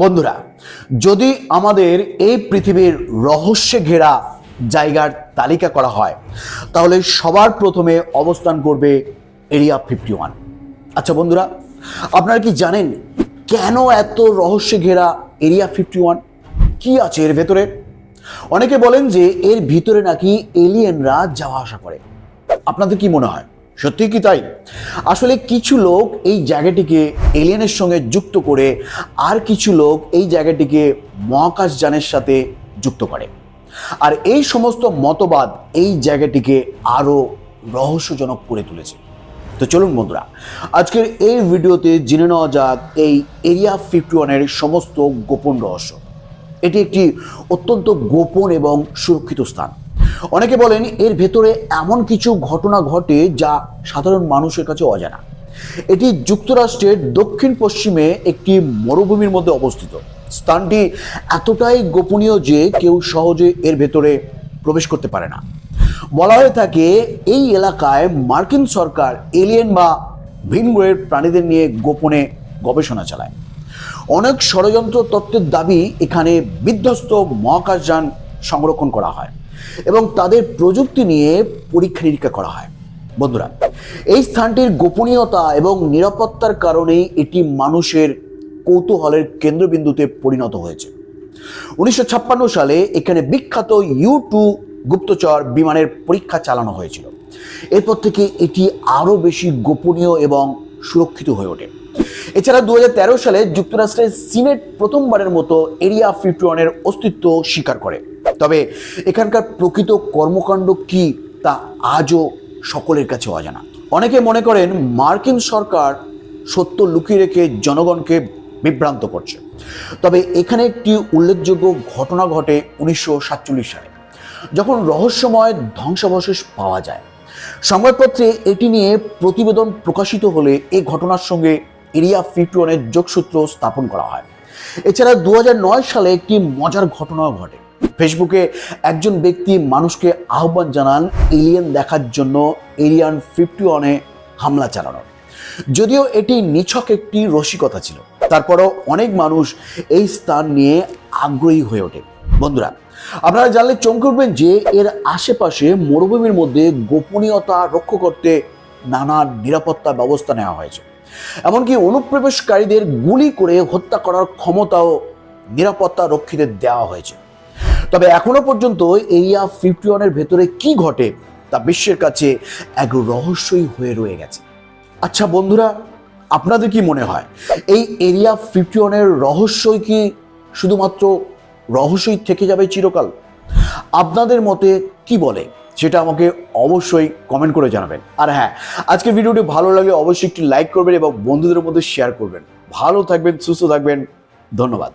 বন্ধুরা, যদি আমাদের এই পৃথিবীর রহস্যে ঘেরা জায়গার তালিকা করা হয়, তাহলে সবার প্রথমে অবস্থান করবে এরিয়া ফিফটি ওয়ান আচ্ছা বন্ধুরা, আপনারা কি জানেন কেন এত রহস্যে ঘেরা এরিয়া ফিফটি ওয়ান কি আছে এর ভেতরে? অনেকে বলেন যে এর ভিতরে নাকি এলিয়েনরা যাওয়া আসা করে। আপনাদের কি মনে হয়? সত্যি কি তাই? আসলে কিছু লোক এই জায়গাটিকে এলিয়েনের সঙ্গে যুক্ত করে আর কিছু লোক এই জায়গাটিকে মহাকাশযানের সাথে যুক্ত করে। আর এই সমস্ত মতবাদ এই জায়গাটিকে আরও রহস্যজনক করে তুলেছে। তো চলুন বন্ধুরা, আজকের এই ভিডিওতে জেনে নেওয়া যাক এই এরিয়া ফিফটি ওয়ানের সমস্ত গোপন রহস্য। এটি একটি অত্যন্ত গোপন এবং সুরক্ষিত স্থান। অনেকে বলেন এর ভেতরে এমন কিছু ঘটনা ঘটে যা সাধারণ মানুষের কাছে অজানা। এটি যুক্তরাষ্ট্রের দক্ষিণ পশ্চিমে একটি মরুভূমির মধ্যে অবস্থিত। স্থানটি এতটাই গোপনীয় যে কেউ সহজে এর ভেতরে প্রবেশ করতে পারে না। বলা হয়ে থাকে এই এলাকায় মার্কিন সরকার এলিয়েন বা ভিন গ্রহের প্রাণীদের নিয়ে গোপনে গবেষণা চালায়। অনেক ষড়যন্ত্র তত্ত্বের দাবি এখানে বিধ্বস্ত মহাকাশযান সংরক্ষণ করা হয়। এবং তাদের প্রযুক্তি নিয়ে পরীক্ষা নিরীক্ষা করা হয়। বন্ধুরা, এই স্থানটির গোপনীয়তা এবং নিরাপত্তার কারণেই এটি মানুষের কৌতূহলের কেন্দ্রবিন্দুতে পরিণত হয়েছে। উনিশশো ছাপ্পান্ন সালে এখানে বিখ্যাত ইউ টু গুপ্তচর বিমানের পরীক্ষা চালানো হয়েছিল। এরপর থেকে এটি আরও বেশি গোপনীয় এবং সুরক্ষিত হয়ে ওঠে। এছাড়া দু হাজার তেরো সালে যুক্তরাষ্ট্রের সিনেট প্রথমবারের মতো এরিয়া ফিফটি ওয়ানের অস্তিত্ব স্বীকার করে। তবে এখানকার প্রকৃত কর্মকাণ্ড কি তা আজও সকলের কাছে অজানা। অনেকে মনে করেন মার্কিন সরকার সত্য লুকিয়ে রেখে জনগণকে বিভ্রান্ত করছে। তবে এখানে একটি উল্লেখযোগ্য ঘটনা ঘটে উনিশশো সাতচল্লিশ সালে, যখন রহস্যময় ধ্বংসাবশেষ পাওয়া যায়। সংবাদপত্রে এটি নিয়ে প্রতিবেদন প্রকাশিত হলে এই ঘটনার সঙ্গে এরিয়া ফিফটি ওয়ানের যোগসূত্র স্থাপন করা হয়। এছাড়া দু হাজার নয় সালে একটি মজার ঘটনাও ঘটে। ফেসবুকে একজন ব্যক্তি মানুষকে আহ্বান জানান এলিয়েন দেখার জন্য এরিয়ান ফিফটি ওয়ানে হামলা চালানোর। যদিও এটি নিছক একটি রসিকতা ছিল, তারপরও অনেক মানুষ এই স্থান নিয়ে আগ্রহী হয়ে ওঠে। বন্ধুরা, আপনারা জানলে চমকে উঠবেন যে এর আশেপাশে মরুভূমির মধ্যে গোপনীয়তা রক্ষা করতে নানা নিরাপত্তা ব্যবস্থা নেওয়া হয়েছে। এমনকি অনুপ্রবেশকারীদের গুলি করে হত্যা করার ক্ষমতাও নিরাপত্তা রক্ষীদের দেওয়া হয়েছে। তবে এখনও পর্যন্ত এরিয়া ফিফটি ওয়ানের ভেতরে কি ঘটে তা বিশ্বের কাছে এক রহস্যই হয়ে রয়ে গেছে। আচ্ছা বন্ধুরা, আপনাদের কি মনে হয় এই এরিয়া ফিফটি ওয়ানের রহস্যই কি শুধুমাত্র রহস্যই থেকে যাবে চিরকাল? আপনাদের মতে কি বলে? সেটা আমাকে অবশ্যই কমেন্ট করে জানাবেন। আর হ্যাঁ আজকের ভিডিওটি ভালো লাগলে অবশ্যই একটি লাইক করবেন এবং বন্ধুদের মধ্যে শেয়ার করবেন। ভালো থাকবেন, সুস্থ থাকবেন। ধন্যবাদ।